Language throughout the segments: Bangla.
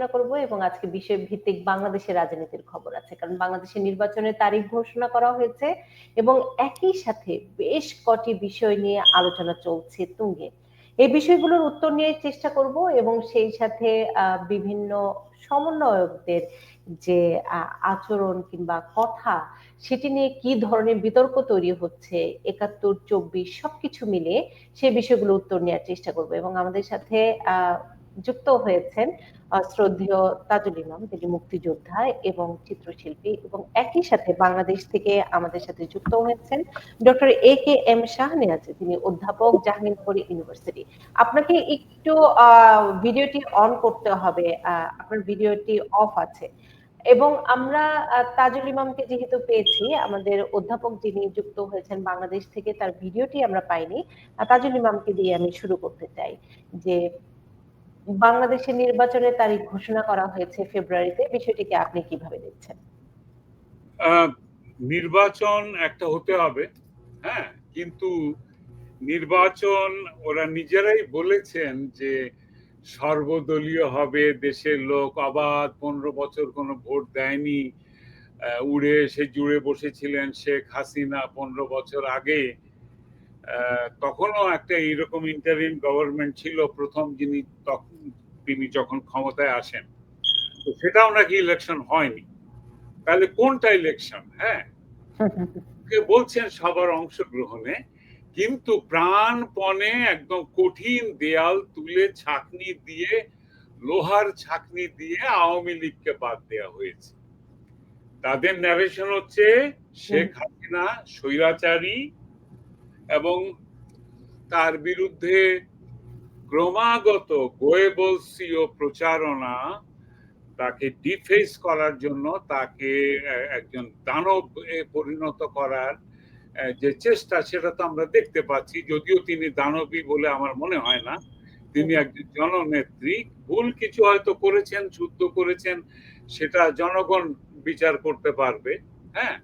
আলোচনা করব এবং আজকে বিষয় ভিত্তিক বাংলাদেশের রাজনীতির খবর আছে। কারণ বাংলাদেশের নির্বাচনের তারিখ ঘোষণা করা হয়েছে এবং একই সাথে বেশ কটি বিষয় নিয়ে আলোচনা চলছে তুঙ্গে। এই বিষয়গুলোর উত্তর নিয়ে চেষ্টা করব এবং সেই সাথে বিভিন্ন সমন্বয়কদের যে আচরণ কিংবা কথা, সেটি নিয়ে কি ধরনের বিতর্ক তৈরি হচ্ছে, একাত্তর, চব্বিশ, সবকিছু মিলে সে বিষয়গুলো উত্তর নেওয়ার চেষ্টা করব এবং আমাদের সাথে যুক্ত হয়েছেন শ্রদ্ধেয় তাজুল ইমাম, তিনি মুক্তিযোদ্ধা এবং চিত্রশিল্পী এবং একই সাথে বাংলাদেশ থেকে আমাদের সাথে যুক্ত হয়েছেন doctor A K M Shahniaz তিনি অধ্যাপক জাহাঙ্গীরনগর ইউনিভার্সিটি। আপনাকে একটু ভিডিওটি অন করতে হবে আপনার ভিডিওটি অফ আছে। এবং আমরা তাজুল ইমামকে যেহেতু পেয়েছি, আমাদের অধ্যাপক যিনি যুক্ত হয়েছেন বাংলাদেশ থেকে, তার ভিডিওটি আমরা পাইনি। তাজুল ইমামকে দিয়ে আমি শুরু করতে চাই যে বাংলাদেশের নির্বাচনের তারিখ ঘোষণা করা হয়েছে ফেব্রুয়ারিতে, বিষয়টিকে আপনি কীভাবে দেখছেন? নির্বাচন একটা হতে হবে হ্যাঁ? কিন্তু নির্বাচন, ওরা নিজেরাই বলেছেন যে সর্বদলীয় হবে, দেশের লোক আবার পনেরো বছর কোনো ভোট দেয়নি। উড়ে এসে জুড়ে বসেছিলেন শেখ হাসিনা পনেরো বছর আগে। তখনও একটা এইরকম ইন্টারিম গভর্নমেন্ট ছিল প্রথম যিনি তখন তিনি যখন ক্ষমতায় আসেন। তো সেটাও নাকি ইলেকশন হয়নি। তাহলে কোনটা ইলেকশন হ্যাঁ? বলছেন সবার অংশগ্রহণে কিন্তু প্রাণপণে একদম কঠিন দেয়াল তুলে ছাকনি দিয়ে লোহার ছাকনি দিয়ে আওয়ামী লীগকে বাদ দেওয়া হয়েছে। তাদের ন্যারেশন হচ্ছে শেখ হাসিনা স্বৈরাচারী এবং তার বিরুদ্ধে ক্রমাগত গোয়েবলসি ও প্রচারণা তাকে ডিফেস করার জন্য তাকে একজন দানব পরিণত করার যে চেষ্টা, সেটা তো আমরা দেখতে পাচ্ছি। যদিও তিনি দানবী বলে আমার মনে হয় না। তিনি একজন জননেত্রী। ভুল কিছু হয়তো করেছেন শুদ্ধ করেছেন, সেটা জনগণ বিচার করতে পারবে হ্যাঁ?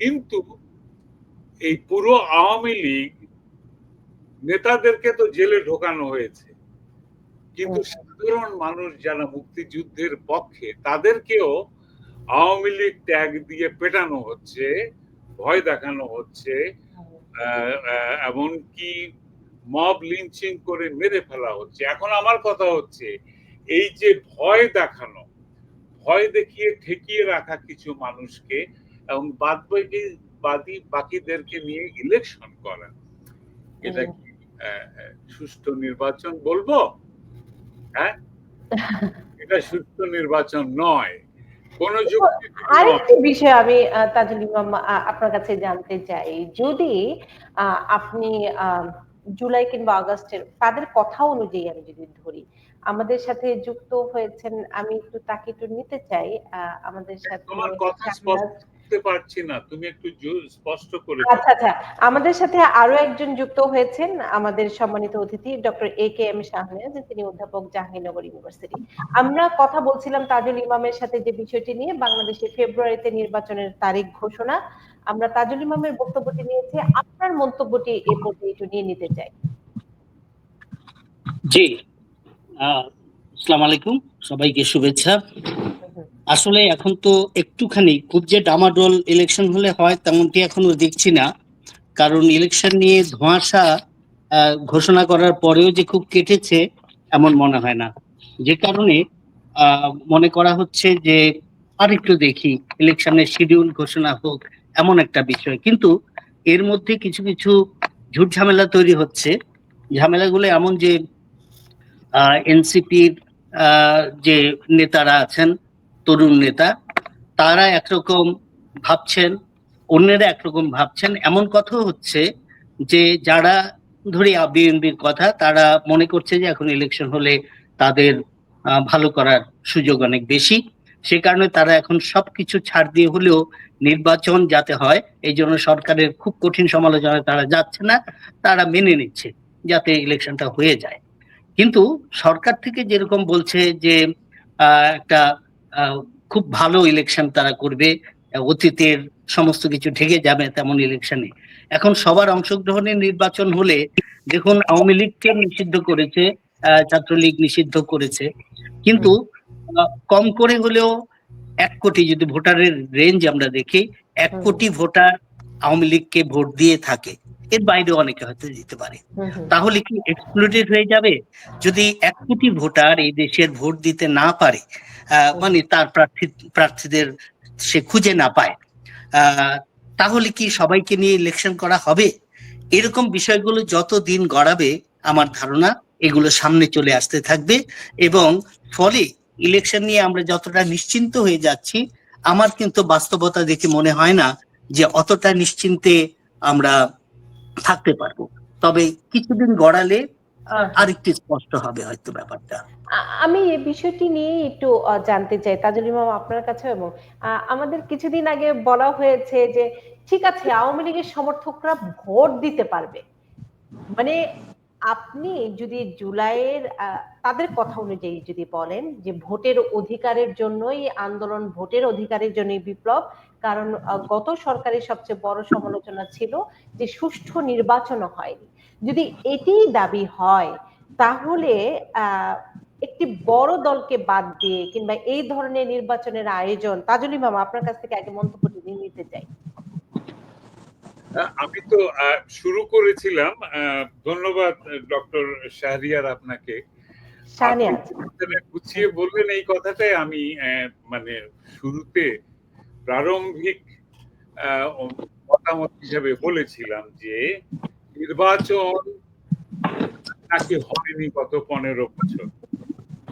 কিন্তু এই পুরো আওয়ামী লীগ নেতাদেরকে তো জেলে ঢোকানো হয়েছে। কিন্তু সাধারণ মানুষ যারা মুক্তিযুদ্ধের পক্ষে তাদেরকেও আওয়ামী লীগ ট্যাগ দিয়ে পেটানো হচ্ছে ভয় দেখানো হচ্ছে এমনকি মব লিঞ্চিং করে মেরে ফেলা হচ্ছে। এখন আমার কথা হচ্ছে এই যে ভয় দেখানো ভয় দেখিয়ে ঠেকিয়ে রাখা কিছু মানুষকে এবং বাদ বাকি বাদী বাকিদেরকে নিয়ে ইলেকশন করা এটা কি আহ, আহ, সুষ্ঠু নির্বাচন বলব? হ্যাঁ? এটা সুষ্ঠু নির্বাচন নয়। কোন আরেকটি বিষয় আমি তাজুল ইমাম আপনার কাছে জানতে চাই। যদি আপনি জুলাই কিংবা আগস্টের তাদের কথা অনুযায়ী আমি যদি ধরি আমাদের সাথে যুক্ত হয়েছেন আমি একটু তাকে একটু নিতে চাই আহ, আমাদের সাথে করতে পারছি না। তুমি একটু স্পষ্ট করে আচ্ছা আচ্ছা। আমাদের সাথে আরও একজন যুক্ত হয়েছেন আমাদের সম্মানিত অতিথি ডক্টর এ কে এম শাহনেজ তিনি অধ্যাপক জাহাঙ্গীরনগর ইউনিভার্সিটি। আমরা কথা বলছিলাম তাজুল ইমামের সাথে যে বিষয়টি নিয়ে বাংলাদেশে ফেব্রুয়ারিতে নির্বাচনের তারিখ ঘোষণা। আমরা তাজুল ইমামের বক্তব্যটি নিয়েছি। আপনার মন্তব্যটি এ একটু নিয়ে নিতে চাই। জি। আসসালামু আলাইকুম। সবাইকে শুভেচ্ছা। আসলে এখন তো একটুখানি খুব যে ডামাডোল ইলেকশন হলে হয় তেমনটি এখনও দেখছি না। কারণ ইলেকশন নিয়ে ধোঁয়াশা ঘোষণা করার পরেও যে খুব কেটেছে এমন মনে হয় না। যে কারণে মনে করা হচ্ছে যে আর একটু দেখি ইলেকশনের শিডিউল ঘোষণা হোক এমন একটা বিষয়। কিন্তু এর মধ্যে কিছু কিছু ঝুট ঝামেলা তৈরি হচ্ছে। ঝামেলাগুলো এমন যে এনসিপির যে নেতারা আছেন তরুণ নেতা, তারা একরকম ভাবছেন, অন্যেরা একরকম ভাবছেন। এমন কথা হচ্ছে যে, যারা ধরি বিএনপির কথা, তারা মনে করছে যে, এখন ইলেকশন হলে তাদের ভালো করার সুযোগ অনেক বেশি। সে কারণে তারা এখন সবকিছু ছাড় দিয়ে হলেও নির্বাচন যাতে হয়, এই জন্য সরকারের খুব কঠিন সমালোচনায় তারা যাচ্ছে না, তারা মেনে নিচ্ছে যাতে ইলেকশনটা হয়ে যায়। কিন্তু সরকার থেকে যেরকম বলছে যে একটা খুব ভালো ইলেকশন তারা করবে। অতীতের সমস্ত কিছু ঢেকে যাবে তেমন ইলেকশনে এখন সবার অংশগ্রহণের নির্বাচন হলে দেখুন আওয়ামী লীগকে নিষিদ্ধ করেছে ছাত্রলীগ নিষিদ্ধ করেছে। কিন্তু কম করে হলেও এক কোটি যদি ভোটারের রেঞ্জ আমরা দেখি এক কোটি ভোটার আওয়ামী লীগকে ভোট দিয়ে থাকে। এর বাইরে অনেকে হয়তো দিতে পারে। তাহলে কি এক্সক্লুডেড হয়ে যাবে? যদি এক কোটি ভোটার এই দেশের ভোট দিতে না পারে মানে তার প্রার্থী প্রার্থীদের সে খুঁজে না পায় তাহলে কি সবাইকে নিয়ে ইলেকশন করা হবে? এরকম বিষয়গুলো যত দিন গড়াবে আমার ধারণা এগুলো সামনে চলে আসতে থাকবে এবং ফলে ইলেকশন নিয়ে আমরা যতটা নিশ্চিন্ত হয়ে যাচ্ছি আমার কিন্তু বাস্তবতা দেখে মনে হয় না যে অতটা নিশ্চিন্তে আমরা থাকতে পারব। তবে কিছুদিন গড়ালে আরেকটু স্পষ্ট হবে হয়তো ব্যাপারটা। আমি এই বিষয়টি নিয়ে একটু জানতে চাই তাজুল ইমাম আপনার কাছে এবং আমাদের কিছুদিন আগে বলা হয়েছে যে ঠিক আছে আওয়ামী লীগের সমর্থকরা ভোট দিতে পারবে। মানে আপনি যদি জুলাইয়ের আহ, তাদের কথা অনুযায়ী যদি বলেন যে ভোটের অধিকারের জন্যই আন্দোলন ভোটের অধিকারের জন্যই বিপ্লব কারণ গত সরকারের সবচেয়ে বড় সমালোচনা ছিল যে সুষ্ঠু নির্বাচন হয়নি। যদি এটিই দাবি হয় তাহলে একটি বড় দলকে বাদ দিয়ে কিংবা এই ধরনের নির্বাচনের আয়োজন তাজুল ইমাম আপনার কাছ থেকে আগে মন্তব্যটি নিতে চাই। আমি তো শুরু করেছিলাম ধন্যবাদ ডক্টর শাহরিয়ার আপনাকে। গুছিয়ে বললেন এই কথাটাই আমি মানে শুরুতে প্রারম্ভিক মতামত হিসেবে বলেছিলাম যে নির্বাচন নাকি হয়নি গত পনেরো বছর।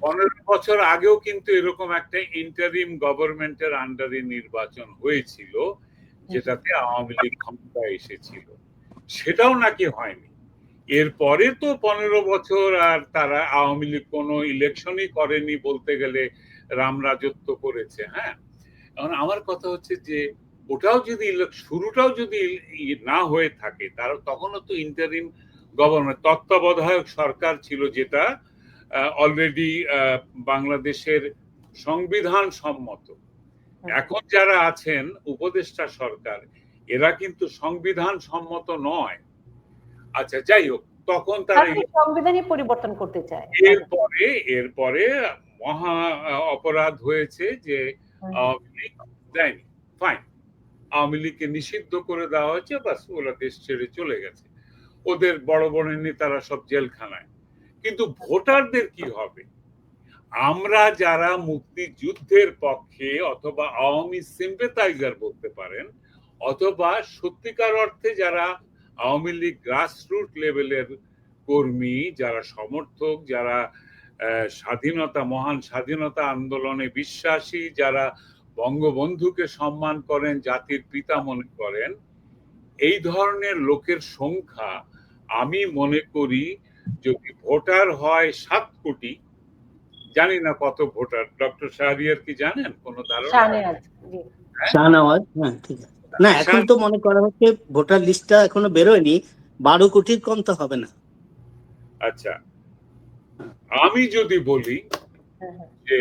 পনেরো বছর আগেও কিন্তু এরকম একটা ইন্টারিম গভর্নমেন্টের আন্ডারে নির্বাচন হয়েছিল, যেটাতে আওয়ামী লীগ ক্ষমতা এসেছিল। সেটাও নাকি হয়নি। এরপরে তো পনেরো বছর আর তারা আওয়ামী লীগ কোনো ইলেকশনই করেনি বলতে গেলে রাম রাজত্ব করেছে হ্যাঁ? এখন আমার কথা হচ্ছে যে ওটাও যদি শুরুটাও যদি না হয়ে থাকে তার তখনও তো ইন্টারিম গভর্নমেন্ট তত্ত্বাবধায়ক সরকার ছিল যেটা অলরেডি বাংলাদেশের সংবিধান সম্মত। এখন যারা আছেন উপদেষ্টা সরকার এরা কিন্তু সংবিধান সম্মত নয়। আচ্ছা যাই হোক তখন তারা সংবিধানই পরিবর্তন করতে চায়। এরপরে এরপরে মহা অপরাধ হয়েছে যে দেয়নি ফাইন আওয়ামী লীগকে নিষিদ্ধ করে দেওয়া হয়েছে বাস ওরা দেশ ছেড়ে চলে গেছে। ওদের বড় বড় নেতারা সব জেলখানায়। কিন্তু ভোটারদের কি হবে? আমরা যারা মুক্তিযুদ্ধের পক্ষে অথবা আওয়ামী সিম্পেথাইজার বলতে পারেন, অথবা সত্যিকার অর্থে যারা আওয়ামী লীগ গ্রাসরুট লেভেলের কর্মী, যারা সমর্থক, যারা স্বাধীনতা মহান স্বাধীনতা আন্দোলনে বিশ্বাসী যারা বঙ্গবন্ধুকে সম্মান করেন জাতির পিতা মনে করেন এই ধরনের লোকের সংখ্যা আমি মনে করি যদি ভোটার হয় সাত কোটি জানি না কত ভোটার। ডক্টর শাহরিয়ার কি জানেন? কোন ধারণা? শাহনিয়াজ জি। শাহনওয়াজ হ্যাঁ ঠিক আছে। না এখন তো মনে করা হচ্ছে ভোটার লিস্টটা এখনও বেরোয়নি বারো কোটির কম তো হবে না। আচ্ছা। আমি যদি বলি হ্যাঁ, হ্যাঁ। যে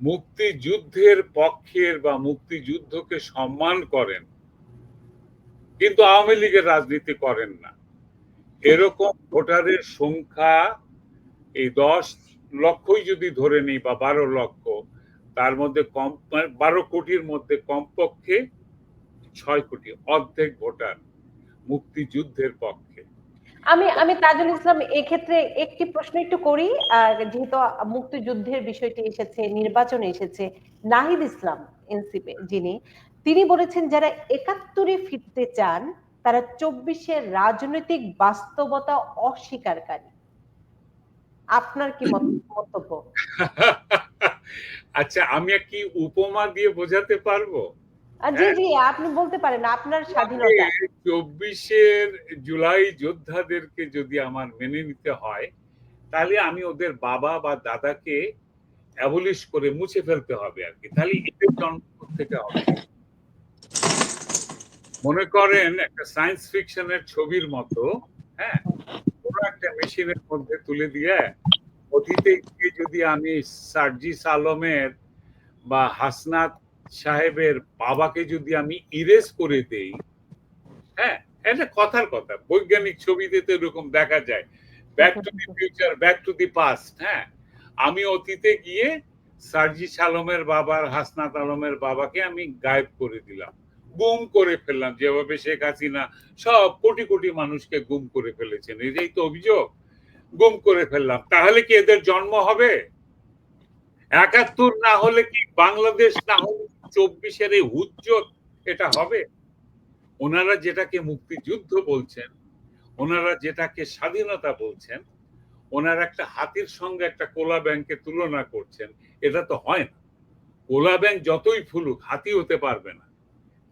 মুক্তিযুদ্ধের পক্ষের বা মুক্তিযুদ্ধকে সম্মান করেন কিন্তু আওয়ামী লীগের রাজনীতি করেন না এরকম ভোটারের সংখ্যা এই দশ লক্ষই যদি ধরে নিই বা বারো লক্ষ তার মধ্যে কম বারো কোটির মধ্যে কমপক্ষে ছয় কোটি অর্ধেক ভোটার মুক্তিযুদ্ধের পক্ষে আমি আমি তাজুল ইসলাম, এক্ষেত্রে একটি প্রশ্ন একটু করি যেহেতু মুক্তিযুদ্ধের বিষয়টি এসেছে, নির্বাচনে এসেছে, নাহিদ ইসলাম এনসিপি যিনি, তিনি বলেছেন যারা একাত্তরে ফিরতে চান, তারা চব্বিশের রাজনৈতিক বাস্তবতা অস্বীকারকারী আপনার কি মন্তব্য? আচ্ছা আমি কি উপমা দিয়ে বোঝাতে পারব? জি জি আপনি বলতে পারেন আপনার স্বাধীনতা। চব্বিশের জুলাই যোদ্ধাদেরকে যদি আমার মেনে নিতে হয় তাহলে আমি ওদের বাবা বা দাদাকে অ্যাবলিশ করে মুছে ফেলতে হবে আর কি। তাহলে এদের জন্ম থেকে হবে। মনে করেন একটা সায়েন্স ফিকশনের ছবির মতো হ্যাঁ? পুরো একটা মেশিনের মধ্যে তুলে দিয়ে অতীতে গিয়ে যদি আমি সার্জিস আলমের বা হাসনাত সাহেবের বাবাকে যদি আমি ইরেজ করে দেই হ্যাঁ? এটা কথার কথা। বৈজ্ঞানিক ছবিতে তো এরকম দেখা যায়। Back to the future back to the past হ্যাঁ? আমি অতীতে গিয়ে সার্জি আলমের বাবার, হাসনাত আলমের বাবাকে আমি গায়েব করে দিলাম। গুম করে ফেললাম। যেভাবে শেখ হাসিনা সব কোটি কোটি মানুষকে গুম করে ফেলেছেন, এটাই তো অভিযোগ। গুম করে ফেললাম। তাহলে কি এদের জন্ম হবে? একাত্তর না হলে কি বাংলাদেশ না হলে চব্বিশের এই হুজ্জত এটা হবে? ওনারা যেটাকে মুক্তিযুদ্ধ বলছেন, ওনারা যেটাকে স্বাধীনতা বলছেন, ওনারা একটা হাতির সঙ্গে একটা কোলা ব্যাংকে তুলনা করছেন, এটা তো হয় না। কোলা ব্যাংক যতই ফুলুক, হাতি হতে পারবে না।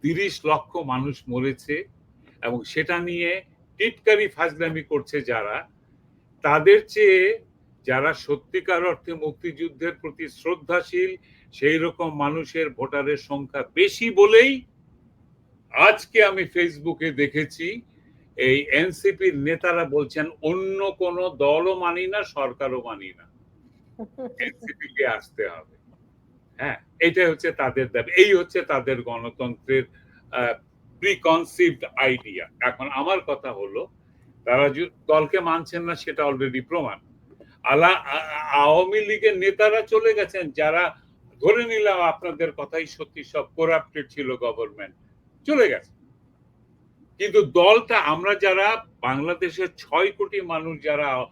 তিরিশ লক্ষ মানুষ মরেছে এবং সেটা নিয়ে টিটকারি ফাজলামি করছে যারা, তাদের চেয়ে যারা সত্যিকার অর্থে মুক্তিযুদ্ধের প্রতি শ্রদ্ধাশীল সেই রকম মানুষের ভোটারের সংখ্যা বেশি বলেই আজকে আমি ফেসবুকে দেখেছি, এই এনসিপির নেতারা বলছেন, অন্য কোন দলও মানি না, সরকারও মানি না। এনসিপি আসতে হবে। হ্যাঁ এটাই হচ্ছে তাদের দাবি। এই হচ্ছে তাদের গণতন্ত্রের প্রিকনসিভড আইডিয়া এখন আমার কথা হলো, তারা দলকে মানছেন না, সেটা অলরেডি প্রমাণ। আলা আওয়ামী লীগের নেতারা চলে গেছেন, যারা ধরে নিলাম আপনাদের কথাই সত্যি সব করাপ্টেড ছিল গভর্নমেন্ট চলে গেছে। কিন্তু দলটা আমরা যারা বাংলাদেশের ছয় কোটি মানুষ যারা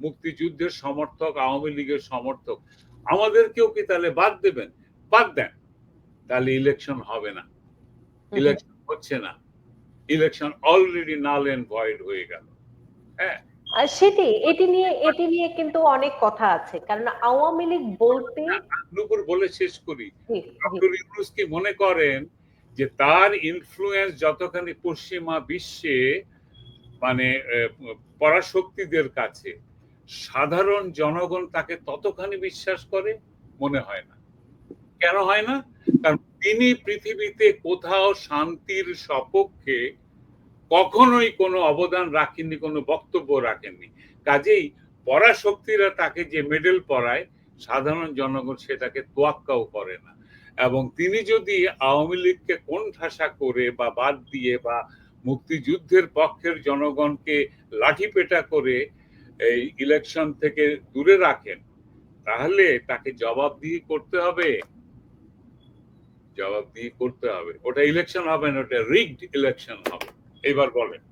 মুক্তিযুদ্ধের সমর্থক আওয়ামী লীগের সমর্থক আমাদেরকেও কি তাহলে বাদ দেবেন? বাদ দেন। তাহলে ইলেকশন হবে না। ইলেকশন হচ্ছে না। Election already null and void হয়ে গেল। হ্যাঁ? সেটি এটি নিয়ে এটি নিয়ে কিন্তু অনেক কথা আছে। কারণ আওয়ামী লীগ বলতে নুপুর বলে শেষ করি। ডক্টর ইউনুস কি মনে করেন যে তার ইনফ্লুয়েন্স যতখানি পশ্চিমা বিশ্বে মানে পরাশক্তিদের কাছে সাধারণ জনগণ তাকে ততখানি বিশ্বাস করে? মনে হয় না। কেন হয় না? কারণ তিনি পৃথিবীতে কোথাও শান্তির সপক্ষে কখনোই কোনো অবদান রাখেননি, কোনো বক্তব্য রাখেননি। কাজেই পরাশক্তিরা তাকে যে মেডেল পরায়, সাধারণ জনগণ সেটাকে তোয়াক্কাও করে না। এবং তিনি যদি আওয়ামী লীগকে কোণঠাসা করে বা বাদ দিয়ে বা মুক্তিযুদ্ধের পক্ষের জনগণকে লাঠিপেটা করে এই ইলেকশন থেকে দূরে রাখেন, তাহলে তাকে জবাবদিহি করতে হবে। জবাবদিহি করতে হবে। ওটা ইলেকশন হবে না, ওটা রিগড ইলেকশন হবে। এবার বলেন।